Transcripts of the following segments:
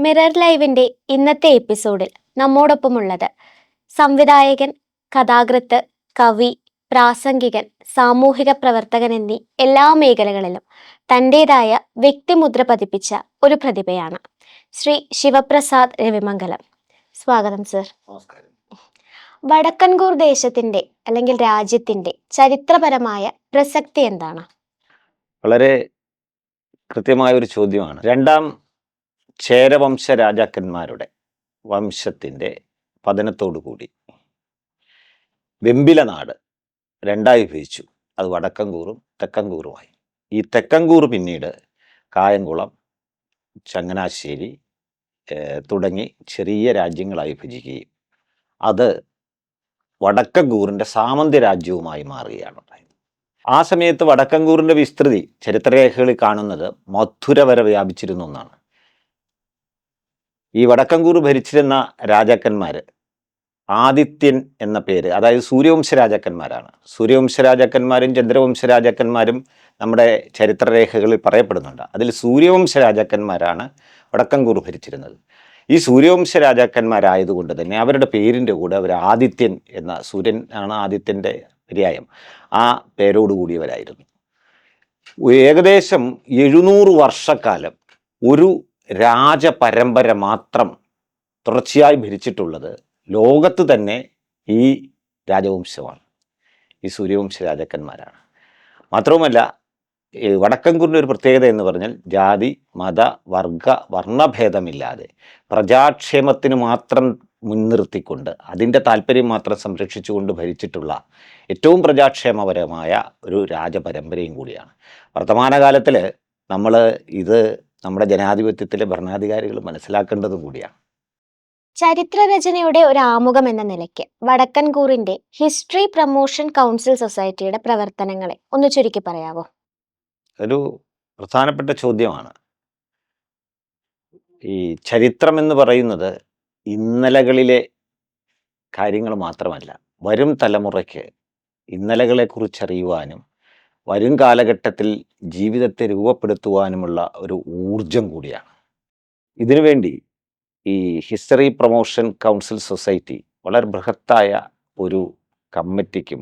Mirror ലൈവിന്റെ ഇന്നത്തെ എപ്പിസോഡിൽ നമ്മോടൊപ്പമുള്ളത് സംവിധായകൻ കഥാകൃത്ത് കവി പ്രാസംഗികൻ സാമൂഹിക പ്രവർത്തകൻ എന്നീ എല്ലാ മേഖലകളിലും തന്റെതായ വ്യക്തിമുദ്ര പതിപ്പിച്ച ഒരു പ്രതിഭയാണ് ശ്രീ ശിവപ്രസാദ് രവിമംഗലം. സ്വാഗതം സർ. വടക്കൻകൂർ ദേശത്തിന്റെ അല്ലെങ്കിൽ രാജ്യത്തിന്റെ ചരിത്രപരമായ പ്രസക്തി എന്താണ്? വളരെ കൃത്യമായ ഒരു ചോദ്യമാണ്. രണ്ടാം ചേരവംശ രാജാക്കന്മാരുടെ വംശത്തിന്റെ പതനത്തോടുകൂടി വെമ്പില നാട് രണ്ടായി വിഭജിച്ചു അത് വടക്കങ്കൂറും തെക്കങ്കൂറുമായി ഈ തെക്കങ്കൂർ പിന്നീട് കായംകുളം ചങ്ങനാശ്ശേരി തുടങ്ങി ചെറിയ രാജ്യങ്ങളായി വിഭജിക്കുകയും അത് വടക്കങ്കൂറിന്റെ സാമന്ത്യ രാജ്യവുമായി മാറുകയാണ് ഉണ്ടായത്. ആ സമയത്ത് വടക്കങ്കൂറിന്റെ വിസ്തൃതി ചരിത്രരേഖകളിൽ കാണുന്നത് മധുര വരെ വ്യാപിച്ചിരുന്നു എന്നാണ് ഈ വടക്കങ്കൂർ ഭരിച്ചിരുന്ന രാജാക്കന്മാർ ആദിത്യൻ എന്ന പേര് അതായത് സൂര്യവംശ രാജാക്കന്മാരാണ് സൂര്യവംശ രാജാക്കന്മാരും ചന്ദ്രവംശ രാജാക്കന്മാരും നമ്മുടെ ചരിത്രരേഖകളിൽ പറയപ്പെടുന്നുണ്ട്. അതിൽ സൂര്യവംശ രാജാക്കന്മാരാണ് വടക്കങ്കൂർ ഭരിച്ചിരുന്നത്. ഈ സൂര്യവംശ രാജാക്കന്മാരായതുകൊണ്ട് തന്നെ അവരുടെ പേരിന്റെ കൂടെ അവർ ആദിത്യൻ എന്ന സൂര്യൻ ആണ് ആദിത്യന്റെ പര്യായം. ആ പേരോടുകൂടിയവരായിരുന്നു ഏകദേശം എഴുന്നൂറ് വർഷക്കാലം ഒരു രാജപരമ്പര മാത്രം തുടർച്ചയായി ഭരിച്ചിട്ടുള്ളത് ലോകത്ത് തന്നെ ഈ രാജവംശമാണ്. ഈ സൂര്യവംശ രാജാക്കന്മാരാണ് മാത്രവുമല്ല വടക്കൻകുറിന്റെ ഒരു പ്രത്യേകത എന്ന് പറഞ്ഞാൽ ജാതി മത വർഗ വർണഭേദമില്ലാതെ പ്രജാക്ഷേമത്തിന് മാത്രം മുൻനിർത്തിക്കൊണ്ട് അതിന്റെ താല്പര്യം മാത്രം സംരക്ഷിച്ചുകൊണ്ട് ഭരിച്ചിട്ടുള്ള ഏറ്റവും പ്രജാക്ഷേമപരമായ ഒരു രാജപരമ്പരയും കൂടിയാണ്. വർത്തമാനകാലത്തിൽ നമ്മൾ ഇത് നമ്മുടെ ജനാധിപത്യത്തിലെ ഭരണാധികാരികൾ മനസ്സിലാക്കേണ്ടതും കൂടിയാണ്. ചരിത്രരചനയുടെ ഒരു ആമുഖം എന്ന നിലയ്ക്ക് വടക്കൻകൂറിന്റെ ഹിസ്റ്ററി പ്രൊമോഷൻ കൗൺസിൽ സൊസൈറ്റിയുടെ പ്രവർത്തനങ്ങളെ ഒന്ന് ചുരുക്കി പറയാവോ? ഒരു പ്രധാനപ്പെട്ട ചോദ്യമാണ്. ഈ ചരിത്രം എന്ന് പറയുന്നത് ഇന്നലകളിലെ കാര്യങ്ങൾ മാത്രമല്ല വരും തലമുറയ്ക്ക് ഇന്നലകളെക്കുറിച്ചറിയുവാനും വരും കാലഘട്ടത്തിൽ ജീവിതത്തെ രൂപപ്പെടുത്തുവാനുമുള്ള ഒരു ഊർജം കൂടിയാണ്. ഇതിനുവേണ്ടി ഈ ഹിസ്റ്ററി പ്രൊമോഷൻ കൗൺസിൽ സൊസൈറ്റി വളരെ ബൃഹത്തായ ഒരു കമ്മിറ്റിക്കും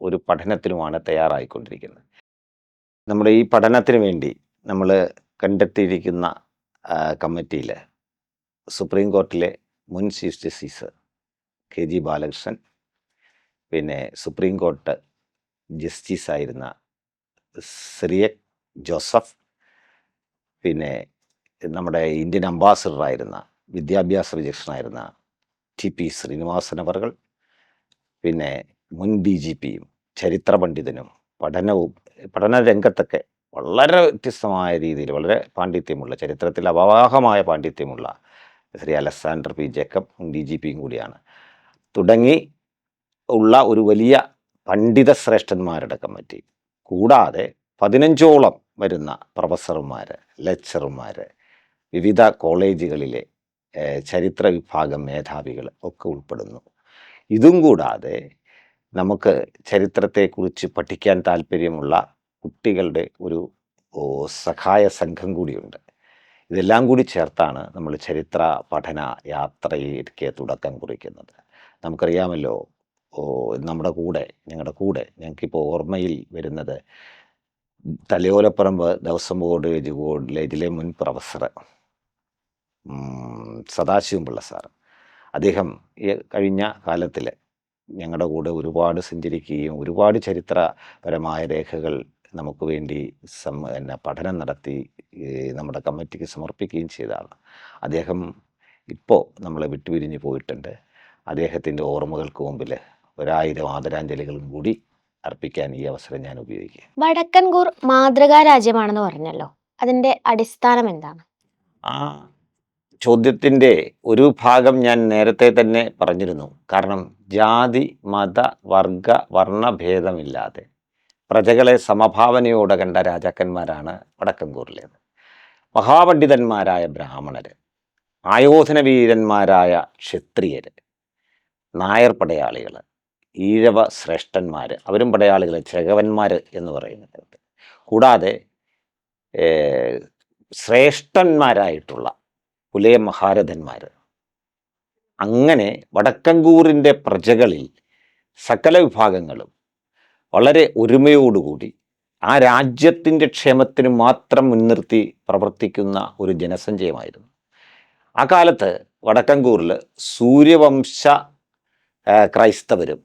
ഒരു പഠനത്തിനുമാണ് തയ്യാറായിക്കൊണ്ടിരിക്കുന്നത്. നമ്മുടെ ഈ പഠനത്തിന് വേണ്ടി നമ്മൾ കണ്ടെത്തിയിരിക്കുന്ന കമ്മിറ്റിയിൽ സുപ്രീം കോർട്ടിലെ മുൻ chief justice K G Balakrishnan പിന്നെ സുപ്രീം കോർട്ട് ജസ്റ്റിസായിരുന്ന സിറിയക് ജോസഫ് പിന്നെ നമ്മുടെ ഇന്ത്യൻ അംബാസഡറായിരുന്ന വിദ്യാഭ്യാസ വിചക്ഷണായിരുന്ന ടി പി ശ്രീനിവാസൻ അവർകൾ പിന്നെ മുൻ ഡി ജി പിയും ചരിത്ര പണ്ഡിതനും പഠനവും പഠന രംഗത്തൊക്കെ വളരെ വ്യത്യസ്തമായ രീതിയിൽ വളരെ പാണ്ഡിത്യമുള്ള ചരിത്രത്തിൽ അപവാഹമായ പാണ്ഡിത്യമുള്ള Shri Alexander P Jacob D G പിയും കൂടിയാണ്. തുടങ്ങി ഉള്ള ഒരു വലിയ പണ്ഡിത ശ്രേഷ്ഠന്മാരുടെ കമ്മിറ്റി. കൂടാതെ പതിനഞ്ചോളം വരുന്ന പ്രൊഫസർമാർ ലെക്ചർമാർ വിവിധ കോളേജുകളിലെ ചരിത്ര വിഭാഗം മേധാവികൾ ഒക്കെ ഉൾപ്പെടുന്നു. ഇതും കൂടാതെ നമുക്ക് ചരിത്രത്തെക്കുറിച്ച് പഠിക്കാൻ താല്പര്യമുള്ള കുട്ടികളുടെ ഒരു സഹായ സംഘം കൂടിയുണ്ട്. ഇതെല്ലാം കൂടി ചേർത്താണ് നമ്മൾ ചരിത്ര പഠന യാത്രയിലേക്ക് തുടക്കം കുറിക്കുന്നത്. നമുക്കറിയാമല്ലോ നമ്മുടെ കൂടെ ഞങ്ങളുടെ കൂടെ ഞങ്ങൾക്കിപ്പോൾ ഓർമ്മയിൽ വരുന്നത് തലയോലപ്പറമ്പ് ദേവസ്വം ബോർഡ് ഇതിലെ മുൻ പ്രൊഫസർ സദാശിവം പിള്ള സാർ. അദ്ദേഹം കഴിഞ്ഞ കാലത്തിൽ ഞങ്ങളുടെ കൂടെ ഒരുപാട് സഞ്ചരിക്കുകയും ഒരുപാട് ചരിത്രപരമായ രേഖകൾ നമുക്ക് വേണ്ടി സം പിന്നെ പഠനം നടത്തി നമ്മുടെ കമ്മിറ്റിക്ക് സമർപ്പിക്കുകയും ചെയ്തതാണ് അദ്ദേഹം ഇപ്പോൾ നമ്മളെ വിട്ടുപിരിഞ്ഞ് പോയിട്ടുണ്ട്. അദ്ദേഹത്തിന്റെ ഓർമ്മകൾക്ക് മുമ്പിൽ ഒരായിരം ആദരാഞ്ജലികളും കൂടി അർപ്പിക്കാൻ ഈ അവസരം ഞാൻ ഉപയോഗിക്കുക വടക്കൻകൂർ മാതൃകാ രാജ്യമാണെന്ന് പറഞ്ഞല്ലോ. അതിന്റെ അടിസ്ഥാനം എന്താണ്? ആ ചോദ്യത്തിന്റെ ഒരു ഭാഗം ഞാൻ നേരത്തെ തന്നെ പറഞ്ഞിരുന്നു. കാരണം ജാതി മത വർഗ വർണഭേദമില്ലാതെ പ്രജകളെ സമഭാവനയോടെ കണ്ട രാജാക്കന്മാരാണ് വടക്കൻകൂറിലേത്. മഹാപണ്ഡിതന്മാരായ ബ്രാഹ്മണർ ആയോധന വീരന്മാരായ ക്ഷത്രിയർ നായർ പടയാളികൾ ഈഴവ ശ്രേഷ്ഠന്മാർ അവരും പടയാളികൾ ചകവന്മാർ എന്ന് പറയുന്നത് കൂടാതെ ശ്രേഷ്ഠന്മാരായിട്ടുള്ള പുലയ മഹാരഥന്മാർ അങ്ങനെ വടക്കങ്കൂറിന്റെ പ്രജകളിൽ സകല വിഭാഗങ്ങളും വളരെ ഒരുമയോടുകൂടി ആ രാജ്യത്തിന്റെ ക്ഷേമത്തിന് മാത്രം മുൻനിർത്തി പ്രവർത്തിക്കുന്ന ഒരു ജനസഞ്ചയമായിരുന്നു. ആ കാലത്ത് വടക്കങ്കൂറിൽ സൂര്യവംശ ക്രൈസ്തവരും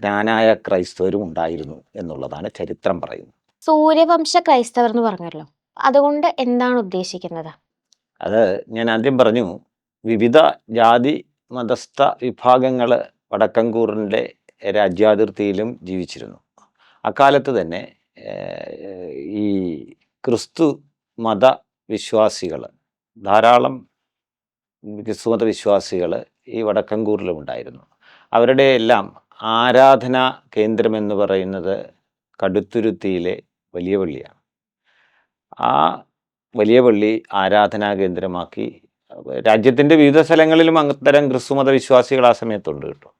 ജ്ഞാനായ ക്രൈസ്തവരും ഉണ്ടായിരുന്നു എന്നുള്ളതാണ് ചരിത്രം പറയുന്നത്. സൂര്യവംശ ക്രൈസ്തവർ എന്ന് പറഞ്ഞല്ലോ. അതുകൊണ്ട് എന്താണ് ഉദ്ദേശിക്കുന്നത്? അത് ഞാൻ ആദ്യം പറഞ്ഞു വിവിധ ജാതി മതസ്ഥ വിഭാഗങ്ങൾ വടക്കൻകൂറിന്റെ രാജ്യാതിർത്തിയിലും ജീവിച്ചിരുന്നു. അക്കാലത്ത് തന്നെ ഈ ക്രിസ്തു മത വിശ്വാസികൾ ധാരാളം ക്രിസ്തുമത വിശ്വാസികൾ ഈ വടക്കൻകൂറിലും ഉണ്ടായിരുന്നു. അവരുടെ എല്ലാം ആരാധനാ കേന്ദ്രമെന്ന് പറയുന്നത് കടുത്തുരുത്തിയിലെ വലിയ പള്ളിയാണ്. ആ വലിയ പള്ളി ആരാധനാ കേന്ദ്രമാക്കി. രാജ്യത്തിന്റെ വിവിധ സ്ഥലങ്ങളിലും അത്തരം ക്രിസ്തുമത വിശ്വാസികൾ ആ സമയത്തുണ്ട് കേട്ടോ.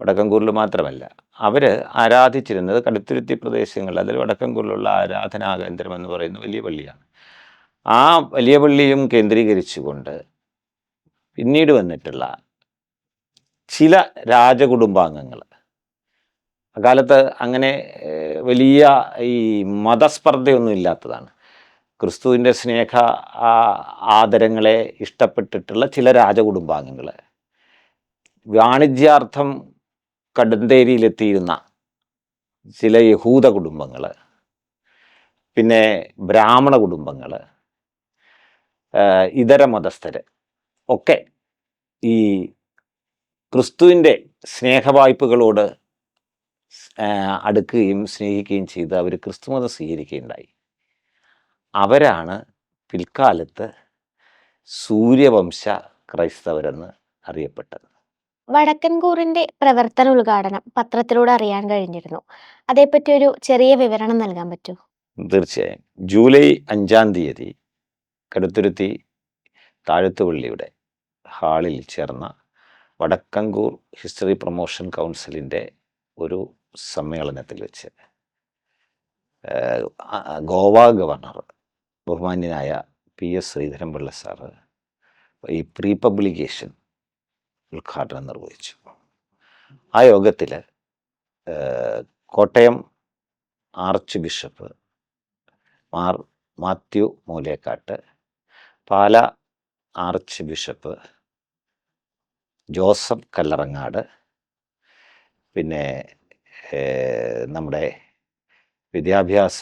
വടക്കൻകൂറിൽ മാത്രമല്ല. അവർ ആരാധിച്ചിരുന്നത് കടുത്തുരുത്തി പ്രദേശങ്ങളിൽ അതിൽ വടക്കൻകൂറിലുള്ള ആരാധനാ കേന്ദ്രം എന്ന് പറയുന്ന വലിയ പള്ളിയാണ്. ആ വലിയ പള്ളിയും കേന്ദ്രീകരിച്ചുകൊണ്ട് പിന്നീട് വന്നിട്ടുള്ള ചില രാജകുടുംബാംഗങ്ങൾ. അക്കാലത്ത് അങ്ങനെ വലിയ ഈ മതസ്പർദ്ധയൊന്നും ഇല്ലാത്തതാണ്. ക്രിസ്തുവിന്റെ സ്നേഹ ആദരങ്ങളെ ഇഷ്ടപ്പെട്ടിട്ടുള്ള ചില രാജകുടുംബാംഗങ്ങൾ. വാണിജ്യാർത്ഥം കടുന്തേരിയിലെത്തിയിരുന്ന ചില യഹൂദ കുടുംബങ്ങൾ. പിന്നെ ബ്രാഹ്മണ കുടുംബങ്ങൾ ഇതര മതസ്ഥര് ഒക്കെ ഈ ക്രിസ്തുവിന്റെ സ്നേഹവായ്പകളോട് അടുക്കുകയും സ്നേഹിക്കുകയും ചെയ്ത് അവർ ക്രിസ്തുമതം സ്വീകരിക്കുകയുണ്ടായി. അവരാണ് പിൽക്കാലത്ത് സൂര്യവംശ ക്രൈസ്തവരെന്ന് അറിയപ്പെട്ടത്. വടക്കൻകൂറിന്റെ പ്രവർത്തന ഉദ്ഘാടനം പത്രത്തിലൂടെ അറിയാൻ കഴിഞ്ഞിരുന്നു. അതേപ്പറ്റി ഒരു ചെറിയ വിവരണം നൽകാൻ പറ്റൂ? തീർച്ചയായും. ജൂലൈ അഞ്ചാം തീയതി കടുത്തുരുത്തി താഴത്തുപള്ളിയുടെ ഹാളിൽ ചേർന്ന വടക്കങ്കൂർ ഹിസ്റ്ററി പ്രൊമോഷൻ കൗൺസിലിന്റെ ഒരു സമ്മേളനത്തിൽ വെച്ച് ഗോവ ഗവർണർ ബഹുമാന്യനായ പി എസ് ശ്രീധരൻപിള്ള സാറ് ഈ പ്രീ പബ്ലിക്കേഷൻ ഉദ്ഘാടനം നിർവഹിച്ചു. ആ യോഗത്തിൽ Kottayam archbishop Mar Mathew Moolakkattu Pala archbishop Joseph Kallarangatt. പിന്നെ നമ്മുടെ വിദ്യാഭ്യാസ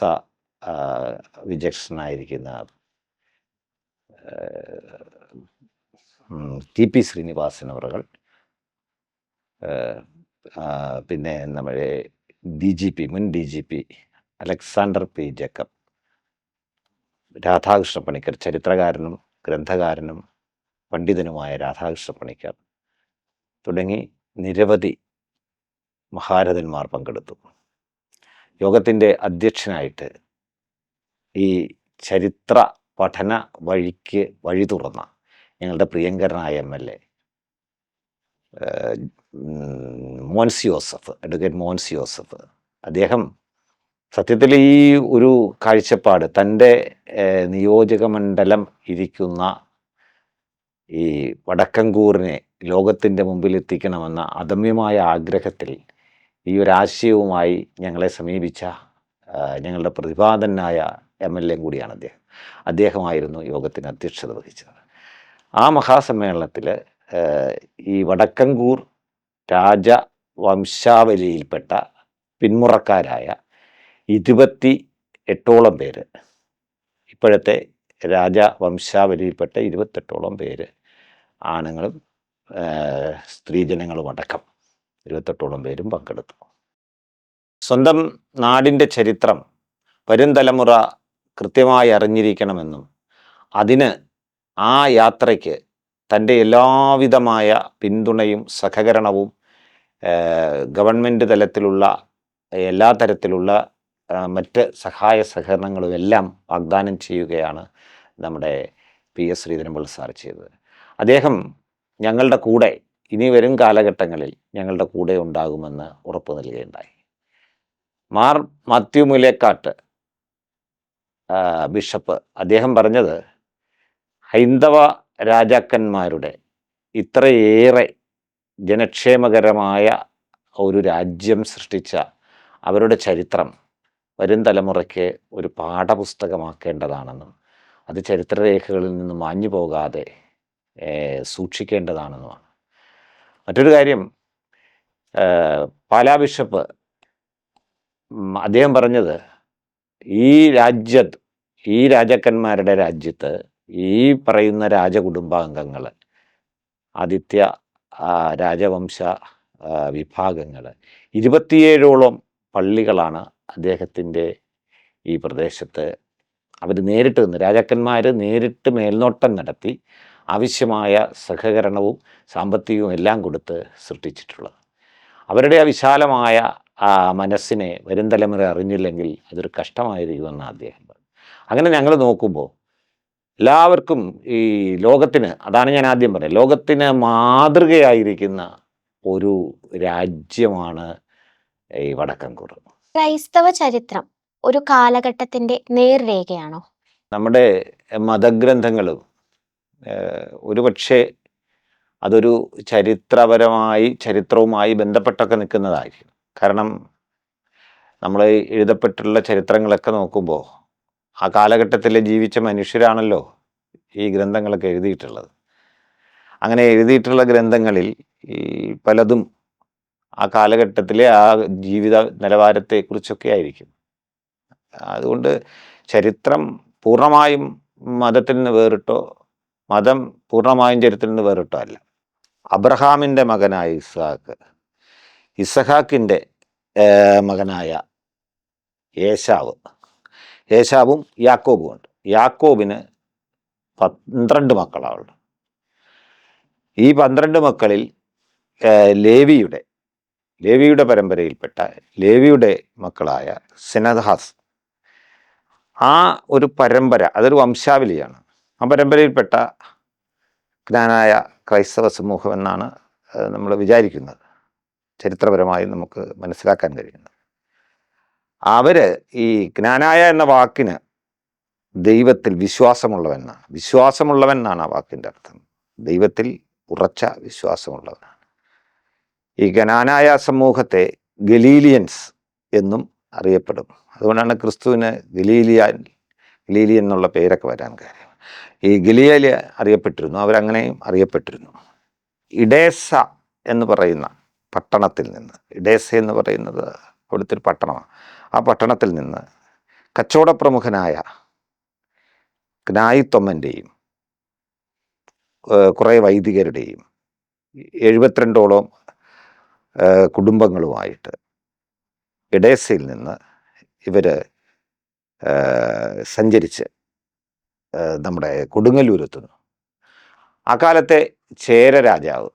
വിചക്ഷണനായിരിക്കുന്ന ടി പി ശ്രീനിവാസൻ അവറുകൾ. പിന്നെ നമ്മുടെ ഡി ജി പി മുൻ D G P Alexander P Jacob. Radhakrishna Panicker ചരിത്രകാരനും ഗ്രന്ഥകാരനും പണ്ഡിതനുമായ രാധാകൃഷ്ണ പണിക്കർ. തുടങ്ങി നിരവധി മഹാരഥന്മാർ പങ്കെടുത്തു. യോഗത്തിന്റെ അധ്യക്ഷനായിട്ട് ഈ ചരിത്ര പഠന വഴിക്ക് വഴി തുറന്ന ഞങ്ങളുടെ പ്രിയങ്കരനായ M L A Mons Joseph advocate Mons Joseph അദ്ദേഹം സത്യത്തിൽ ഈ ഒരു കാഴ്ചപ്പാട് തന്റെ നിയോജകമണ്ഡലം നിയോജക മണ്ഡലം ഇരിക്കുന്ന ഈ വടക്കൻകൂറിനെ ലോകത്തിന്റെ മുമ്പിൽ എത്തിക്കണമെന്ന അദമ്യമായ ആഗ്രഹത്തിൽ ഈ ഒരു ആശയവുമായി ഞങ്ങളെ സമീപിച്ച ഞങ്ങളുടെ പ്രതിപാദനായ എം എൽ എ കൂടിയാണ് അദ്ദേഹം. അദ്ദേഹമായിരുന്നു യോഗത്തിന് അധ്യക്ഷത വഹിച്ചത്. ആ മഹാസമ്മേളനത്തിൽ ഈ വടക്കൻകൂർ രാജ വംശാവലിയിൽപ്പെട്ട പിന്മുറക്കാരായ ഇരുപത്തി എട്ടോളം പേര് ഇപ്പോഴത്തെ രാജവംശാവലിയിൽപ്പെട്ട ഇരുപത്തെട്ടോളം പേര് ആണുങ്ങളും സ്ത്രീജനങ്ങളും അടക്കം ഇരുപത്തെട്ടോളം പേരും പങ്കെടുത്തു. സ്വന്തം നാടിന്റെ ചരിത്രം വരും തലമുറ കൃത്യമായി അറിഞ്ഞിരിക്കണമെന്നും അതിന് ആ യാത്രയ്ക്ക് തന്റെ എല്ലാവിധമായ പിന്തുണയും സഹകരണവും ഗവൺമെന്റ് തലത്തിലുള്ള എല്ലാ തരത്തിലുള്ള മറ്റ് സഹായ സഹകരണങ്ങളും എല്ലാം വാഗ്ദാനം ചെയ്യുകയാണ് നമ്മുടെ പി എസ് ശ്രീധരൻപിള്ള സാർ ചെയ്തത്. അദ്ദേഹം ഞങ്ങളുടെ കൂടെ ഇനി വരും കാലഘട്ടങ്ങളിൽ ഞങ്ങളുടെ കൂടെ ഉണ്ടാകുമെന്ന് ഉറപ്പ് നൽകുകയുണ്ടായി. മാർ മാത്യു മുലേക്കാട്ട് ബിഷപ്പ് അദ്ദേഹം പറഞ്ഞത് ഹൈന്ദവ രാജാക്കന്മാരുടെ ഇത്രയേറെ ജനക്ഷേമകരമായ ഒരു രാജ്യം സൃഷ്ടിച്ച അവരുടെ ചരിത്രം വരും തലമുറയ്ക്ക് ഒരു പാഠപുസ്തകമാക്കേണ്ടതാണെന്നും അത് ചരിത്രരേഖകളിൽ നിന്ന് മാഞ്ഞു പോകാതെ സൂക്ഷിക്കേണ്ടതാണെന്നുമാണ് മറ്റൊരു കാര്യം പാലാ ബിഷപ്പ് അദ്ദേഹം പറഞ്ഞത് ഈ രാജ്യത്ത് ഈ രാജാക്കന്മാരുടെ രാജ്യത്ത് ഈ പറയുന്ന രാജകുടുംബാംഗങ്ങൾ ആദിത്യ രാജവംശ വിഭാഗങ്ങൾ ഇരുപത്തിയേഴോളം പള്ളികളാണ് അദ്ദേഹത്തിന്റെ ഈ പ്രദേശത്ത് അവർ നേരിട്ട് നിന്ന് രാജാക്കന്മാർ നേരിട്ട് മേൽനോട്ടം നടത്തി ആവശ്യമായ സഹകരണവും സാമ്പത്തികവും എല്ലാം കൊടുത്ത് സൃഷ്ടിച്ചിട്ടുള്ളത്. അവരുടെ ആ വിശാലമായ മനസ്സിനെ വരും തലമുറ അറിഞ്ഞില്ലെങ്കിൽ അതൊരു കഷ്ടമായിരിക്കുമെന്ന് അദ്ദേഹം. പറഞ്ഞു അങ്ങനെ ഞങ്ങൾ നോക്കുമ്പോൾ എല്ലാവർക്കും ഈ ലോകത്തിന് അതാണ് ഞാൻ ആദ്യം പറഞ്ഞത് ലോകത്തിന് മാതൃകയായിരിക്കുന്ന ഒരു രാജ്യമാണ് ഈ വടക്കൻകൂർ ക്രൈസ്തവ ചരിത്രം ഒരു കാലഘട്ടത്തിന്റെ നേർരേഖയാണോ? നമ്മുടെ മതഗ്രന്ഥങ്ങളും ഒരുപക്ഷെ അതൊരു ചരിത്രപരമായി ചരിത്രവുമായി ബന്ധപ്പെട്ടൊക്കെ നിൽക്കുന്നതായിരിക്കും. കാരണം നമ്മൾ എഴുതപ്പെട്ടുള്ള ചരിത്രങ്ങളൊക്കെ നോക്കുമ്പോൾ ആ കാലഘട്ടത്തിൽ ജീവിച്ച മനുഷ്യരാണല്ലോ ഈ ഗ്രന്ഥങ്ങളൊക്കെ എഴുതിയിട്ടുള്ളത്. അങ്ങനെ എഴുതിയിട്ടുള്ള ഗ്രന്ഥങ്ങളിൽ ഈ പലതും ആ കാലഘട്ടത്തിലെ ആ ജീവിത നിലവാരത്തെക്കുറിച്ചൊക്കെ ആയിരിക്കും. അതുകൊണ്ട് ചരിത്രം പൂർണമായും മതത്തിൽ നിന്ന് വേറിട്ടോ മതം പൂർണമായും ചരിത്രത്തിൽ നിന്ന് വേറിട്ടല്ല അബ്രഹാമിന്റെ മകനായ ഇസ്ഹാക്ക് ഇസഹാക്കിന്റെ മകനായ യേശാവ് യേശാവും യാക്കോബും ഉണ്ട്. യാക്കോബിന് പന്ത്രണ്ട് മക്കളാണുള്ളത്. ഈ പന്ത്രണ്ട് മക്കളിൽ ലേവിയുടെ ലേവിയുടെ പരമ്പരയിൽപ്പെട്ട ലേവിയുടെ മക്കളായ സിനദാസ് ആ ഒരു പരമ്പര അതൊരു വംശാവലിയാണ്. ആ പരമ്പരയിൽപ്പെട്ട ജ്ഞാനായ ക്രൈസ്തവ സമൂഹം എന്നാണ് നമ്മൾ വിചാരിക്കുന്നത്. ചരിത്രപരമായി നമുക്ക് മനസ്സിലാക്കാൻ കഴിയുന്നത്. അവർ ഈ ജ്ഞാനായ എന്ന വാക്കിന് ദൈവത്തിൽ വിശ്വാസമുള്ളവൻ എന്നാണ്. വിശ്വാസമുള്ളവൻ എന്നാണ് ആ വാക്കിന്റെ അർത്ഥം. ദൈവത്തിൽ ഉറച്ച വിശ്വാസമുള്ളവനാണ്. ഈ ജ്ഞാനായ സമൂഹത്തെ ഗലീലിയൻസ് എന്നും അറിയപ്പെടും അതുകൊണ്ടാണ് ക്രിസ്തുവിന് ഗലീലിയൻ ഗലീലിയൻ എന്നുള്ള പേരൊക്കെ വരാൻ കാര്യം ഈ ഗലീല അറിയപ്പെട്ടിരുന്നു. അവരങ്ങനെയും അറിയപ്പെട്ടിരുന്നു. ഇഡേസ എന്ന് പറയുന്ന പട്ടണത്തിൽ നിന്ന് ഇഡേസ എന്ന് പറയുന്നത് അവിടുത്തെ ഒരു പട്ടണമാണ്. ആ പട്ടണത്തിൽ നിന്ന് കച്ചവട പ്രമുഖനായ ഗ്നായിത്തൊമ്മന്റെയും കുറേ വൈദികരുടെയും എഴുപത്തിരണ്ടോളം കുടുംബങ്ങളുമായിട്ട് ഇഡേസയിൽ നിന്ന് ഇവർ സഞ്ചരിച്ച് നമ്മുടെ കൊടുങ്ങല്ലൂരെത്തുന്നു. അക്കാലത്തെ ചേര രാജാവ്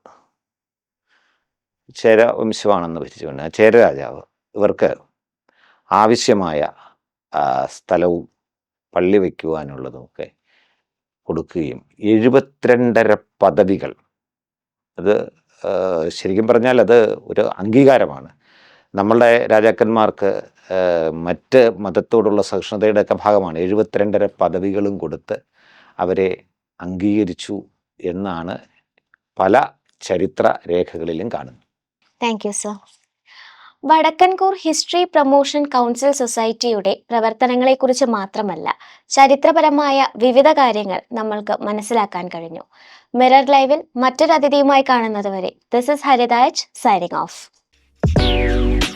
ചേര വംശമാണെന്ന് ഭരിച്ചുകൊണ്ട് ആ ചേര രാജാവ് ഇവർക്ക് ആവശ്യമായ സ്ഥലവും പള്ളി വയ്ക്കുവാനുള്ളതുമൊക്കെ കൊടുക്കുകയും എഴുപത്തിരണ്ടര പദവികൾ. അത് ശരിക്കും പറഞ്ഞാൽ അത് ഒരു അംഗീകാരമാണ്. നമ്മളുടെ രാജാക്കന്മാർക്ക് മറ്റ് മതത്തോടുള്ള സഹിഷ്ണുതയുടെ ഒക്കെ ഭാഗമാണ്. എഴുപത്തിരണ്ടര പദവികളും കൊടുത്ത് അവരെ അംഗീകരിച്ചു എന്നാണ് പല ചരിത്ര രേഖകളിലും കാണുന്നത്. Thank you sir Vadakkumkoor history promotion council സൊസൈറ്റിയുടെ പ്രവർത്തനങ്ങളെക്കുറിച്ച് മാത്രമല്ല ചരിത്രപരമായ വിവിധ കാര്യങ്ങൾ നമ്മൾക്ക് മനസ്സിലാക്കാൻ കഴിഞ്ഞു. മിറർ ലൈവിൽ മറ്റൊരു അതിഥിയുമായി കാണുന്നതുവരെ this is Harithaj signing off Thank you.